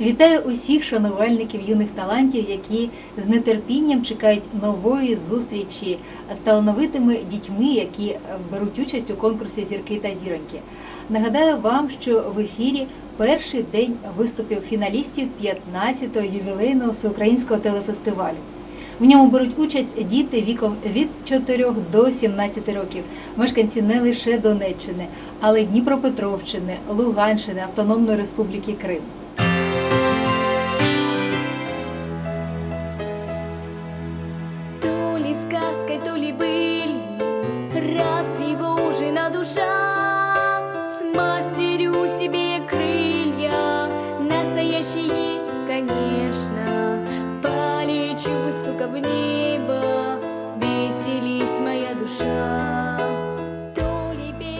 Вітаю усіх шанувальників юних талантів, які з нетерпінням чекають нової зустрічі з талановитими дітьми, які беруть участь у конкурсі Зірки та зіроньки. Нагадаю вам, що в ефірі перший день виступів фіналістів 15-го ювілейного всеукраїнського телефестивалю. В ньому беруть участь діти віком від 4 до 17 років, мешканці не лише Донеччини, але й Дніпропетровщини, Луганщини, Автономної Республіки Крим.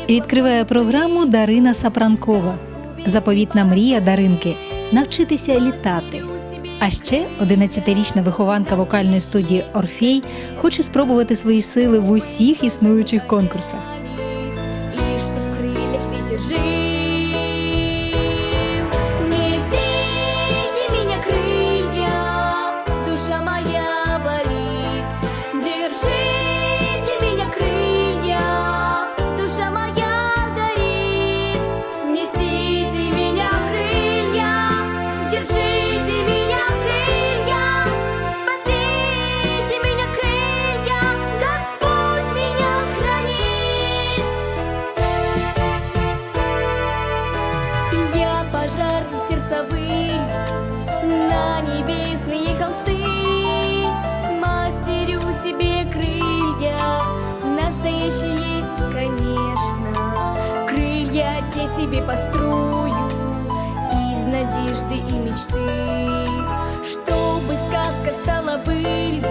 Відкриває програму Дарина Сапранкова. Заповітна мрія Даринки навчитися літати. А ще 11-річна вихованка вокальної студії Орфей хоче спробувати свої сили в усіх існуючих конкурсах. Себе построю из надежды и мечты. Чтобы сказка стала былью,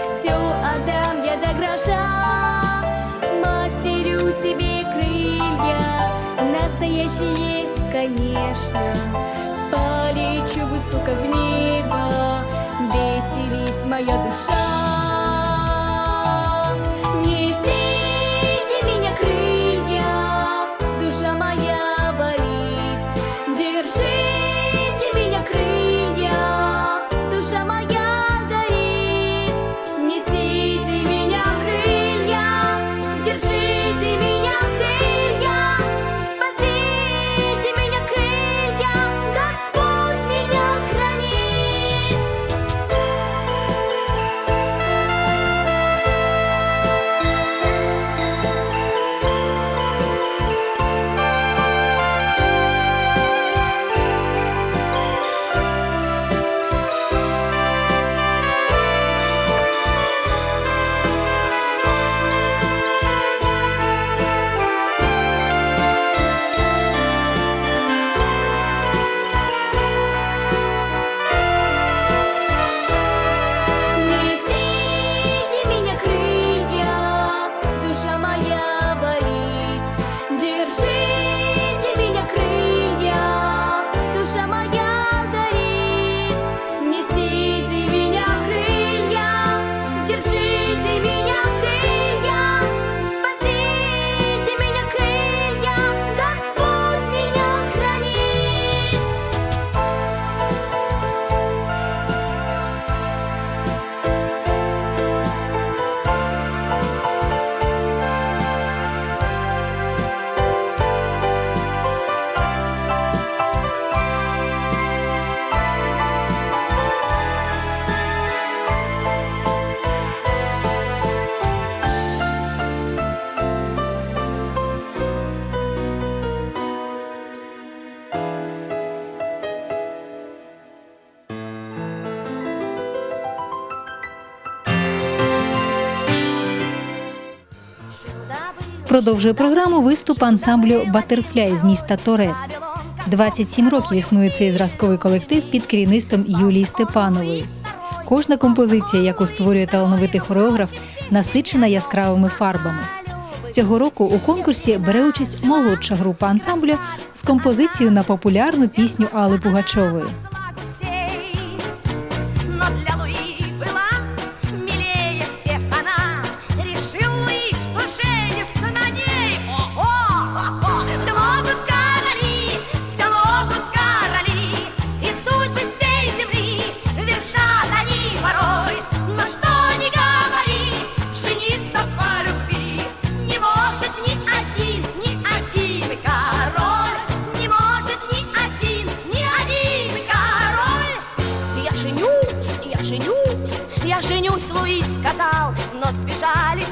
все отдам я до гроша. Смастерю себе крылья, настоящие, конечно. Полечу высоко в небо, веселись, моя душа Продовжує програму виступ ансамблю Батерфляй з міста Торес. 27 років існує цей зразковий колектив під керівництвом Юлії Степанової. Кожна композиція, яку створює талановитий хореограф, насичена яскравими фарбами. Цього року у конкурсі бере участь молодша група ансамблю з композицією на популярну пісню Алли Пугачової. сказал, но сбежались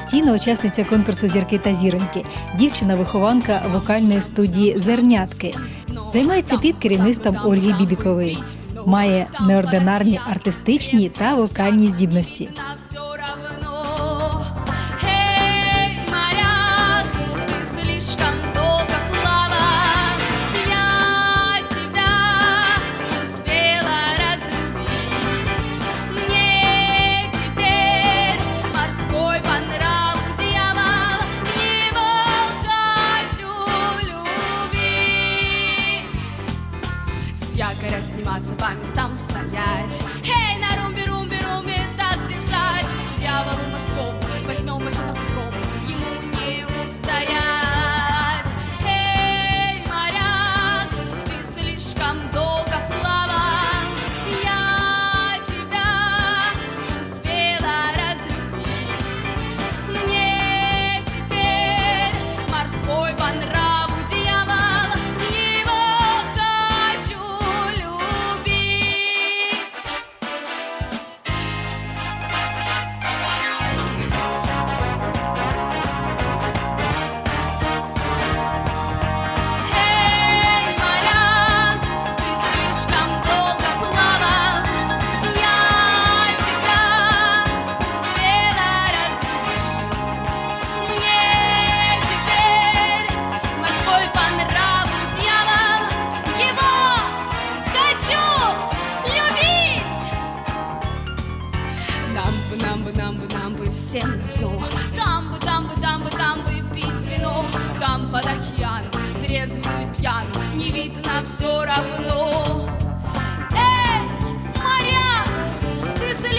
постійна учасниця конкурсу Зірки та зіроньки, дівчина-вихованка вокальної студії Зернятки. Займається під керівництвом Ольги Бібікової. Має неординарні артистичні та вокальні здібності. подниматься по местам стоять. Hey!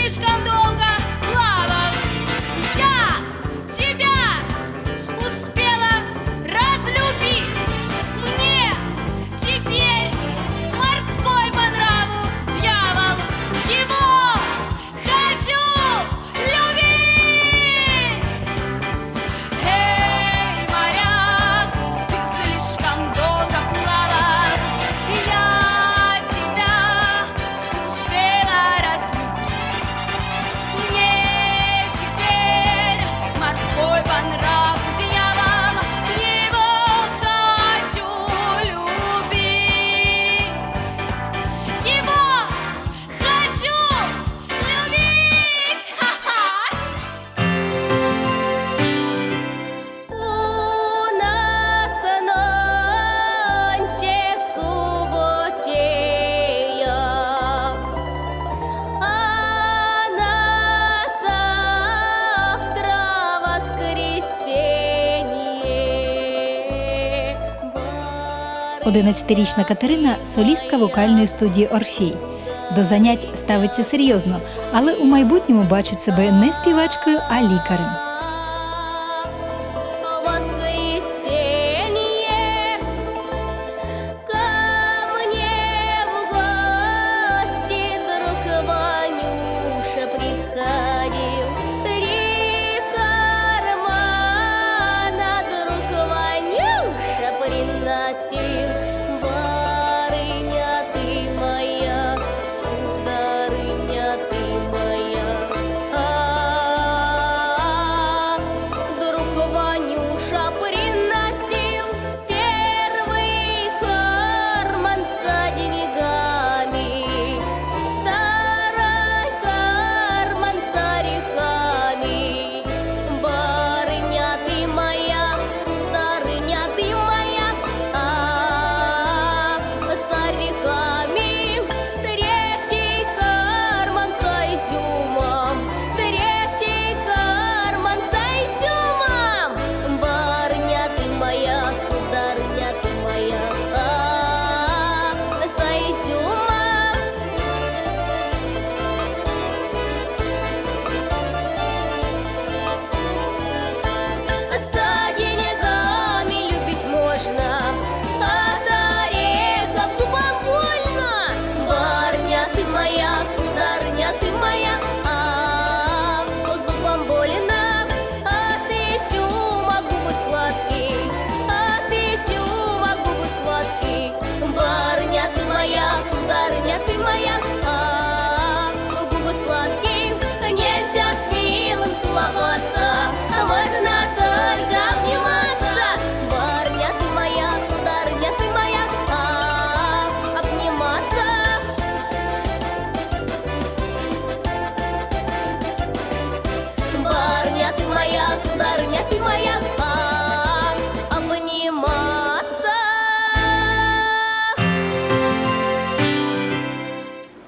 beliscando 11-річна Катерина солістка вокальної студії Орфій. До занять ставиться серйозно, але у майбутньому бачить себе не співачкою, а лікарем.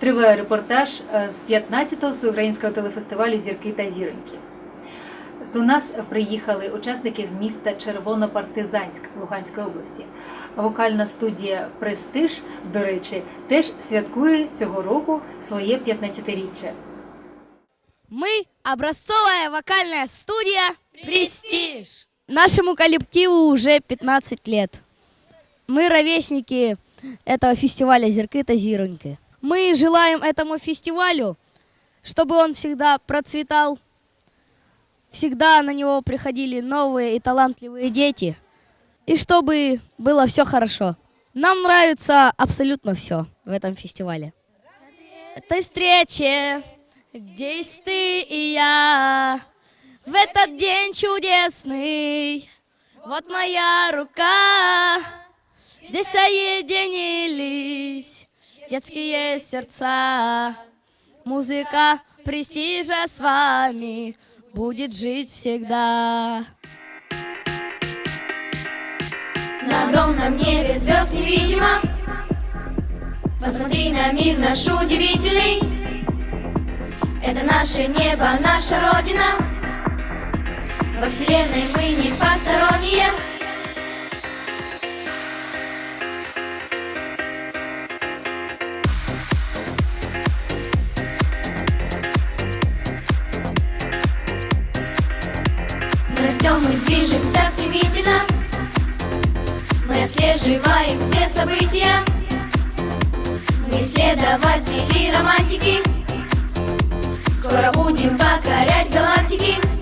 Триває репортаж е, з 15-го всеукраїнського телефестивалю Зірки та зіроньки. До нас приїхали учасники з міста Червонопартизанськ Луганської області. Вокальна студія Престиж, до речі, теж святкує цього року своє 15-річчя. Мы образцовая вокальная студия «Престиж». Нашему коллективу уже 15 лет. Мы ровесники этого фестиваля «Зеркыта Зироньки». Мы желаем этому фестивалю, чтобы он всегда процветал, всегда на него приходили новые и талантливые дети, и чтобы было все хорошо. Нам нравится абсолютно все в этом фестивале. Этой встрече, где есть ты и я, в этот день чудесный, вот моя рука, здесь соединились детские сердца. Музыка престижа с вами будет жить всегда. На огромном небе звезд невидимо Посмотри на мир наш удивительный Это наше небо, наша Родина Во Вселенной мы не посторонние отслеживаем все события. Мы исследователи романтики. Скоро будем покорять галактики